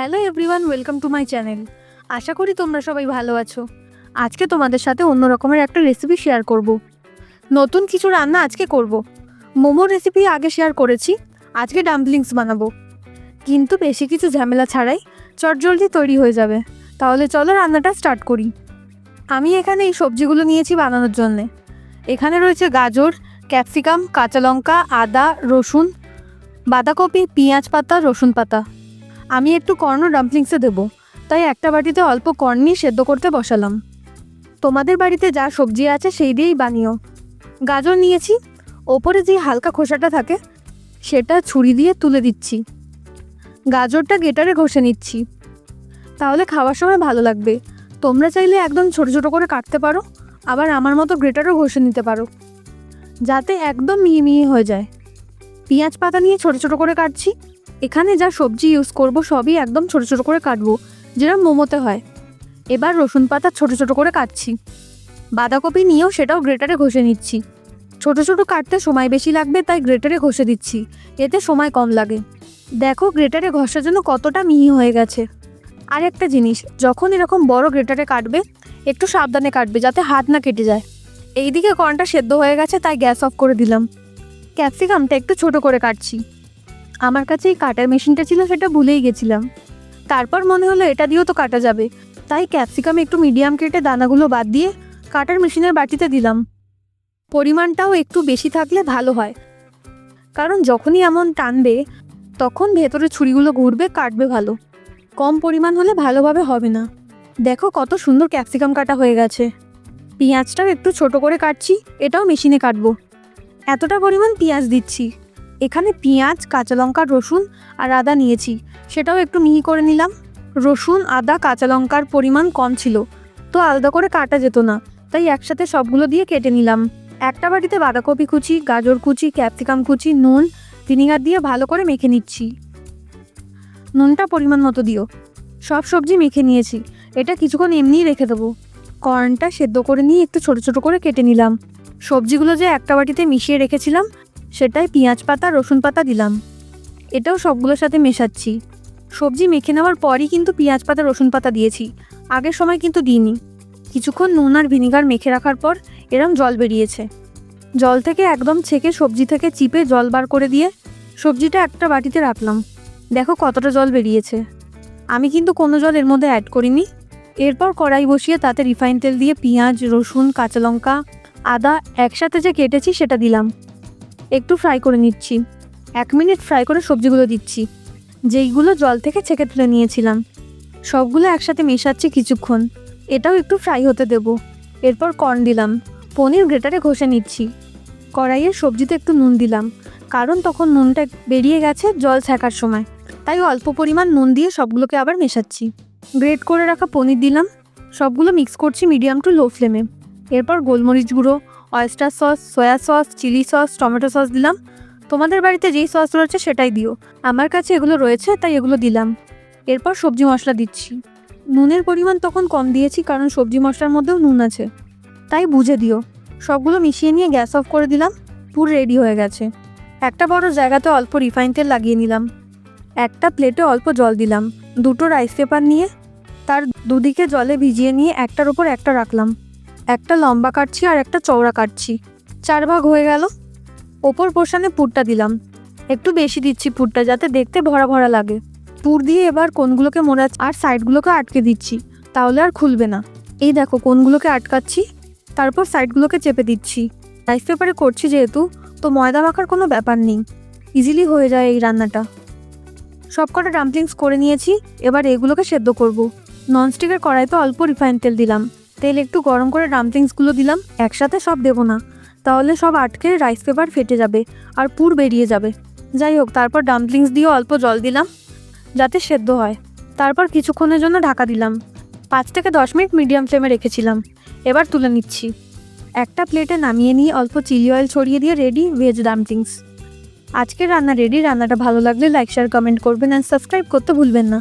Hello everyone welcome to my channel আশা করি তোমরা সবাই ভালো আছো। আজকে তোমাদের সাথে অন্য রকমের একটা রেসিপি শেয়ার করব। নতুন কিছু রান্না আজকে করব। মোমো রেসিপি আগে শেয়ার করেছি, আজকে ডাম্পলিংস বানাবো। কিন্তু বেশি কিছু ঝামেলা ছাড়াই চটজলদি তৈরি হয়ে যাবে। তাহলে চলো রান্নাটা স্টার্ট করি। আমি এখানে এই সবজিগুলো নিয়েছি বানানোর জন্যে। এখানে রয়েছে গাজর ক্যাপসিকাম কাঁচা লঙ্কা, আদা, রসুন, বাঁধাকপি, পেঁয়াজ পাতা, রসুন পাতা। আমি একটু কর্ন ডাম্পলিংসে দেবো। তাই একটা বাটিতে অল্প কর্ন নিয়ে সেদ্ধ করতে বসালাম। তোমাদের বাড়িতে যা সবজি আছে সেই দিয়েই বানিও। গাজর নিয়েছি, ওপরে যে হালকা খোসাটা থাকে, সেটা ছুরি দিয়ে তুলে দিচ্ছি। গাজরটা গেটারে ঘষে নিচ্ছি। তাহলে খাওয়ার সময় ভালো লাগবে। তোমরা চাইলে একদম ছোট ছোট করে কাটতে পারো, আবার আমার মতো গ্রেটারও ঘষে নিতে পারো। যাতে একদম মিহি মিহি হয়ে যায়। পেঁয়াজ পাতা নিয়ে ছোট ছোট করে কাটছি। এখানে যা সবজি ইউজ করব সবই একদম ছোট ছোট করে কাটবো যেটা মোমোতে হয়। এবার রসুন পাতা ছোট ছোট করে কাটছি। বাঁধাকপি নিয়েও সেটাও গ্রেটারে ঘষে নিচ্ছি। ছোট ছোট কাটতে সময় বেশি লাগবে, তাই গ্রেটারে ঘষে দিচ্ছি। এতে সময় কম লাগে। দেখো গ্রেটারে ঘষার জন্য কতটা মিহি হয়ে গেছে। আর একটা জিনিস, যখন এরকম বড় গ্রেটারে কাটবে, একটু সাবধানে কাটবে, যাতে হাত না কেটে যায়। এইদিকে কর্নটা সেদ্ধ হয়ে গেছে, তাই গ্যাস অফ করে দিলাম। ক্যাপসিকামটা একটু ছোট করে কাটছি। আমার কাছে এই কাটার মেশিনটা ছিল, সেটা ভুলেই গেছিলাম। তারপর মনে হলো, এটা দিয়েও তো কাটা যাবে। তাই ক্যাপসিকাম একটু মিডিয়াম কেটে দানাগুলো বাদ দিয়ে কাটার মেশিনের বাটিতে দিলাম। পরিমাণটাও একটু বেশি থাকলে ভালো হয়। কারণ যখনই এমন টানবে, তখন ভেতরে ছুরিগুলো ঘুরবে, কাটবে ভালো। কম পরিমাণ হলে ভালোভাবে হবে না। দেখো কত সুন্দর ক্যাপসিকাম কাটা হয়ে গেছে। পেঁয়াজটাও একটু ছোট করে কাটছি, এটাও মেশিনে কাটবো। এতটা পরিমাণ পেঁয়াজ দিচ্ছি। এখানে পেঁয়াজ, কাঁচা লঙ্কা, রসুন আর আদা নিয়েছি। সেটাও একটু মিহি করে নিলাম। রসুন, আদা, কাঁচা লঙ্কার পরিমাণ কম ছিল। তো আলাদা করে কাটা যেত না। তাই একসাথে সবগুলো দিয়ে কেটে নিলাম। একটা বাটিতে বাঁধাকপি কুচি, গাজর কুচি, ক্যাপসিকাম কুচি, নুন, ভিনিগার দিয়ে ভালো করে মেখে নিচ্ছি। নুনটা পরিমাণ মতো দিও। সব সবজি মেখে নিয়েছি। এটা কিছুক্ষণ এমনিই রেখে দেবো। কর্নটা সেদ্ধ করে নিয়ে একটু ছোট ছোট করে কেটে নিলাম। সবজিগুলো যে একটা বাটিতে মিশিয়ে রেখেছিলাম সেটাই পেঁয়াজ পাতা, রসুন পাতা দিলাম। এটাও সবগুলোর সাথে মেশাচ্ছি। সবজি মেখে নেওয়ার পরই কিন্তু পেঁয়াজ পাতা, রসুন পাতা দিয়েছি। আগের সময় কিন্তু দিইনি। কিছুক্ষণ নুন আর ভিনিগার মেখে রাখার পর এরম জল বেরিয়েছে। জল থেকে একদম ছেঁকে সবজি থেকে চিপে জল বার করে দিয়ে সবজিটা একটা বাটিতে রাখলাম। দেখো কতটা জল বেরিয়েছে। আমি কিন্তু কোনো জল এর মধ্যে অ্যাড করিনি। এরপর কড়াই বসিয়ে তাতে রিফাইন তেল দিয়ে পেঁয়াজ, রসুন, কাঁচা লঙ্কা, আদা একসাথে যে কেটেছি সেটা দিলাম। একটু ফ্রাই করে নিচ্ছি। এক মিনিট ফ্রাই করে সবজিগুলো দিচ্ছি। যেইগুলো জল থেকে ছেঁকে তুলে নিয়েছিলাম। সবগুলো একসাথে মেশাচ্ছি কিছুক্ষণ। এটাও একটু ফ্রাই হতে দেব। এরপর কর্ন দিলাম। পনির গ্রেটারে ঘষে নিচ্ছি। কড়াইয়ে সবজিতে একটু নুন দিলাম। কারণ তখন নুনটা বেরিয়ে গেছে জল ছেঁকার সময়। তাই অল্প পরিমাণ নুন দিয়ে সবগুলোকে আবার মেশাচ্ছি। গ্রেট করে রাখা পনির দিলাম। সবগুলো মিক্স করছি মিডিয়াম টু লো ফ্লেমে এরপর গোলমরিচ গুঁড়ো oyster sauce soya sauce chilli sauce tomato sauce দিলাম। তোমাদের বাড়িতে যেই সস রয়েছে সেটাই দিও। আমার কাছে এগুলো রয়েছে, তাই এগুলো দিলাম। এরপর সবজি মশলা দিচ্ছি। নুনের পরিমাণ তখন কম দিয়েছি, কারণ সবজি মশলার মধ্যেও নুন আছে। তাই বুঝে দিও। সবগুলো মিশিয়ে নিয়ে গ্যাস অফ করে দিলাম, পুরো রেডি হয়ে গেছে। একটা বড় জায়গাতে অল্প রিফাইন তেল লাগিয়ে নিলাম। একটা প্লেটে অল্প জল দিলাম। দুটো রাইস পেপার নিয়ে তার দুদিকে জলে ভিজিয়ে নিয়ে একটার ওপর একটা রাখলাম। একটা লম্বা কাটছি আর একটা চওড়া কাটছি। চার ভাগ হয়ে গেল। ওপর পোর্শনে পুরটা দিলাম। একটু বেশি দিচ্ছি পুরটা যাতে দেখতে ভরা ভরা লাগে। পুর দিয়ে এবার কোনগুলোকে মোড়া আর সাইডগুলোকে আটকে দিচ্ছি। তাহলে আর খুলবে না। এই দেখো কোনগুলোকে আটকাচ্ছি, তারপর সাইডগুলোকে চেপে দিচ্ছি। রাইস পেপারে করছি যেহেতু, তো ময়দা মাখার কোনো ব্যাপার নেই। ইজিলি হয়ে যায় এই রান্নাটা। সব কটা ডাম্পলিংস করে নিয়েছি, এবার এগুলোকে সেদ্ধ করব। ননস্টিকের কড়াইতে অল্প রিফাইন তেল দিলাম। তেল একটু গরম করে ডাম্পলিংসগুলো দিলাম, একসাথে সব দেবো না। তাহলে সব আটকে রাইস পেপার ফেটে যাবে আর পুর বেরিয়ে যাবে। যাই হোক, তারপর ডাম্পলিংস দিয়ে অল্প জল দিলাম, যাতে সেদ্ধ হয়। তারপর কিছুক্ষণের জন্য ঢাকা দিলাম। পাঁচ থেকে দশ মিনিট মিডিয়াম ফ্লেমে রেখেছিলাম। এবার তুলে নিচ্ছি। একটা প্লেটে নামিয়ে নিয়ে অল্প চিলি অয়েল ছড়িয়ে দিয়ে রেডি ভেজ ডাম্পলিংস আজকের রান্না রেডি। রান্নাটা ভালো লাগলে লাইক, শেয়ার, কমেন্ট করবেন অ্যান্ড সাবস্ক্রাইব করতে ভুলবেন না।